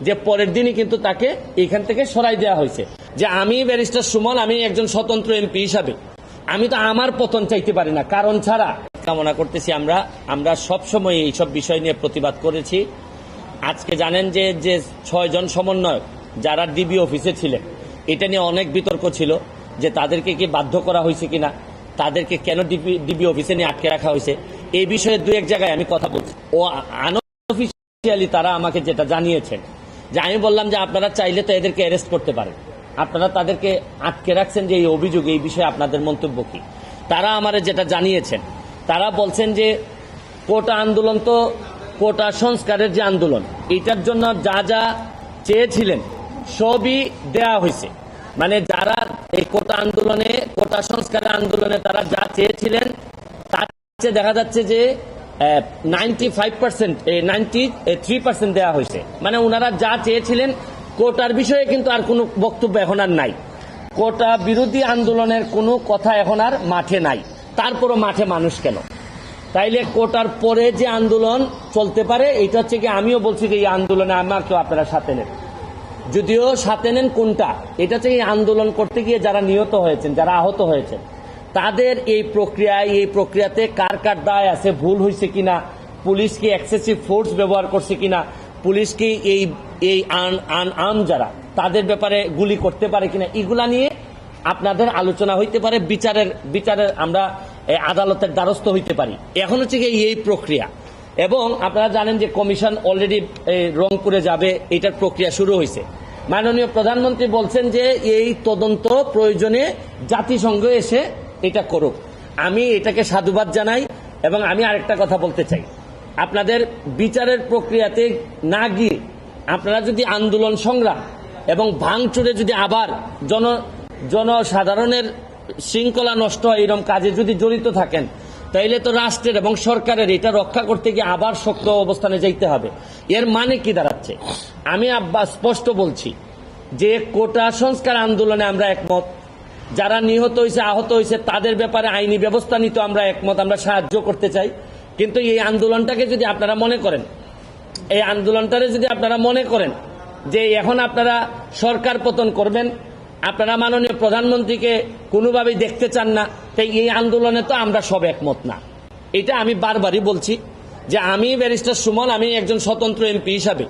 যে পরের দিনই কিন্তু তাকে এখান থেকে সরাই দেওয়া হয়েছে। যে আমি ব্যারিস্টার সুমন, আমি একজন স্বতন্ত্র এমপি হিসাবে। আমি তো আমার পতন চাইতে পারি না। কারণ ছাড়া কামনা করতেছি আমরা আমরা সবসময় এইসব বিষয় নিয়ে প্রতিবাদ করেছি। আজকে জানেন যে যে ছয়জন সমন্বয়ক যারা ডিবি অফিসে ছিলেন, এটা নিয়ে অনেক বিতর্ক ছিল যে তাদেরকে কি বাধ্য করা হয়েছে কিনা, তাদেরকে কেন ডিবি ডিবি অফিসে নিয়ে আটকে রাখা হয়েছে। এই বিষয়ে দু এক জায়গায় আমি কথা বলছি। ও আনঅফিসিয়ালি তারা আমাকে যেটা জানিয়েছেন যে আমি বললাম যে আপনারা চাইলে তো এদেরকে অ্যারেস্ট করতে পারেন। আপনারা তাদেরকে আটকে রাখছেন যে এই অভিযোগ, এই বিষয়ে আপনাদের মন্তব্য কি? তারা আমারে যেটা জানিয়েছেন, তারা বলছেন যে কোটা আন্দোলন তো কোটা সংস্কারের যে আন্দোলন, এটার জন্য যা যা চেয়েছিলেন সবই দেয়া হয়েছে। মানে যারা এই কোটা আন্দোলনে, কোটা সংস্কারের আন্দোলনে তারা যা চেয়েছিলেন, তার দেখা যাচ্ছে যে ninety five percent ninety three percent দেওয়া হয়েছে। মানে ওনারা যা চেয়েছিলেন, কোটার বিষয়ে কিন্তু আর কোনো বক্তব্য এখন আর নাই। কোটা বিরোধী আন্দোলনের কোনো কথা এখন আর মাঠে নাই। তারপরও মাঠে মানুষ কেন? তাইলে কোটার পরে যে আন্দোলন চলতে পারে এটা হচ্ছে কি আমিও বলছি যে এই আন্দোলনে আমাকেও আপনারা সাথে নেন। যদিও সাথে নেন কোনটা, এটা হচ্ছে এই আন্দোলন করতে গিয়ে যারা নিহত হয়েছেন, যারা আহত হয়েছেন তাদের এই প্রক্রিয়ায়, এই প্রক্রিয়াতে কার কার দায় আছে, ভুল হয়েছে কিনা, পুলিশ কি এক্সেসিভ ফোর্স ব্যবহার করছে কিনা, পুলিশ কি এই এই আন আন, আম যারা, তাদের ব্যাপারে গুলি করতে পারে কিনা, এগুলা নিয়ে আপনাদের আলোচনা হইতে পারে, বিচারের বিচারের আমরা আদালতের দ্বারস্থ হইতে পারি। এখন হচ্ছে কি এই প্রক্রিয়া। এবং আপনারা জানেন যে কমিশন অলরেডি রংপুরে যাবে, এটার প্রক্রিয়া শুরু হয়েছে মাননীয় প্রধানমন্ত্রী বলছেন যে এই তদন্ত প্রয়োজনে জাতিসংঘ এসে এটা করুক। আমি এটাকে সাধুবাদ জানাই এবং আমি আরেকটা কথা বলতে চাই। আপনাদের বিচারের প্রক্রিয়াতে না গিয়ে আপনারা যদি আন্দোলন সংগ্রাম এবং ভাঙচুরে যদি আবার জন, জনসাধারণের শৃঙ্খলা নষ্ট হয় এরকম কাজে যদি জড়িত থাকেন, তাইলে তো রাষ্ট্রের এবং সরকারের এটা রক্ষা করতে গিয়ে আবার শক্ত অবস্থানে যাইতে হবে। এর মানে কি দাঁড়াচ্ছে? আমি আব্বা স্পষ্ট বলছি যে কোটা সংস্কার আন্দোলনে আমরা একমত। যারা নিহত হয়েছে, আহত হয়েছে, তাদের ব্যাপারে আইনি ব্যবস্থা নিতে আমরা একমত, আমরা সাহায্য করতে চাই। কিন্তু এই আন্দোলনটাকে যদি আপনারা মনে করেন, এই আন্দোলনটারে যদি আপনারা মনে করেন যে এখন আপনারা সরকার পতন করবেন, আপনারা মাননীয় প্রধানমন্ত্রীকে কোনোভাবেই দেখতে চান না, তাই এই আন্দোলনে তো আমরা সব একমত না। এটা আমি বারবারই বলছি যে আমি ব্যারিস্টার সুমন, আমি একজন স্বতন্ত্র এমপি হিসাবে।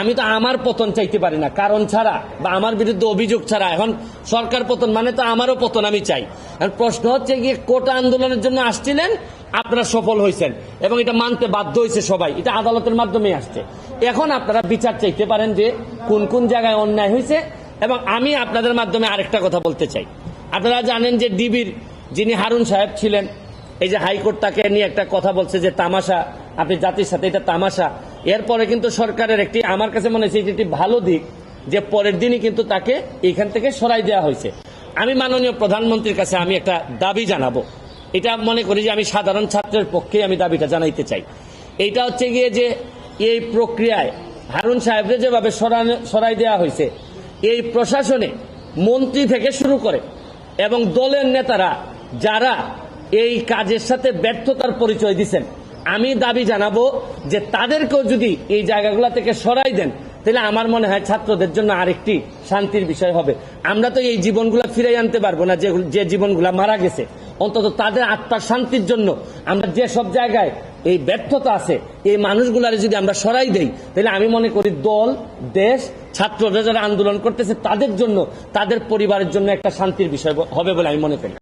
আমি তো আমার পতন চাইতে পারি না। কারণ ছাড়া বা আমার বিরুদ্ধে অভিযোগ ছাড়া এখন সরকার পতন মানে তো আমারও পতন আমি চাই। প্রশ্ন হচ্ছে গিয়ে কোটা আন্দোলনের জন্য আসছিলেন, আপনারা সফল হয়েছেন এবং এটা মানতে বাধ্য হয়েছে সবাই। এটা আদালতের মাধ্যমে আসছে। এখন আপনারা বিচার চাইতে পারেন যে কোন কোন জায়গায় অন্যায় হয়েছে এবং আমি আপনাদের মাধ্যমে আরেকটা কথা বলতে চাই। আপনারা জানেন যে ডিবির যিনি হারুন সাহেব ছিলেন, এই যে হাইকোর্ট তাকে নিয়ে একটা কথা বলছে যে তামাশা, আপনি জাতির সাথে এটা তামাশা এরপরে কিন্তু সরকারের একটি, আমার কাছে মনে এটি একটি ভালো দিক যে পরের দিনই কিন্তু তাকে এখান থেকে সরাই দেওয়া হয়েছে। আমি মাননীয় প্রধানমন্ত্রীর কাছে আমি একটা দাবি জানাব। এটা মনে করি যে আমি সাধারণ ছাত্রের পক্ষে আমি দাবিটা জানাইতে চাই। এইটা হচ্ছে গিয়ে যে এই প্রক্রিয়ায় হারুন সাহেবরে যেভাবে সরানো- সরাই দেওয়া হয়েছে, এই প্রশাসনে মন্ত্রী থেকে শুরু করে এবং দলের নেতারা যারা এই কাজের সাথে ব্যর্থতার পরিচয় দিচ্ছেন আমি দাবি জানাব যে তাদেরকেও যদি এই জায়গাগুলো থেকে সরাই দেন, তাহলে আমার মনে হয় ছাত্রদের জন্য আরেকটি শান্তির বিষয় হবে। আমরা তো এই জীবনগুলো ফিরে আনতে পারব না যে জীবনগুলো মারা গেছে। অন্তত তাদের আত্মার শান্তির জন্য আমরা যে সব জায়গায় এই ব্যর্থতা আছে, এই মানুষগুলারে যদি আমরা সরাই দেই, তাহলে আমি মনে করি দল, দেশ, ছাত্ররা যারা আন্দোলন করতেছে, তাদের জন্য, তাদের পরিবারের জন্য একটা শান্তির বিষয় হবে বলে আমি মনে করি।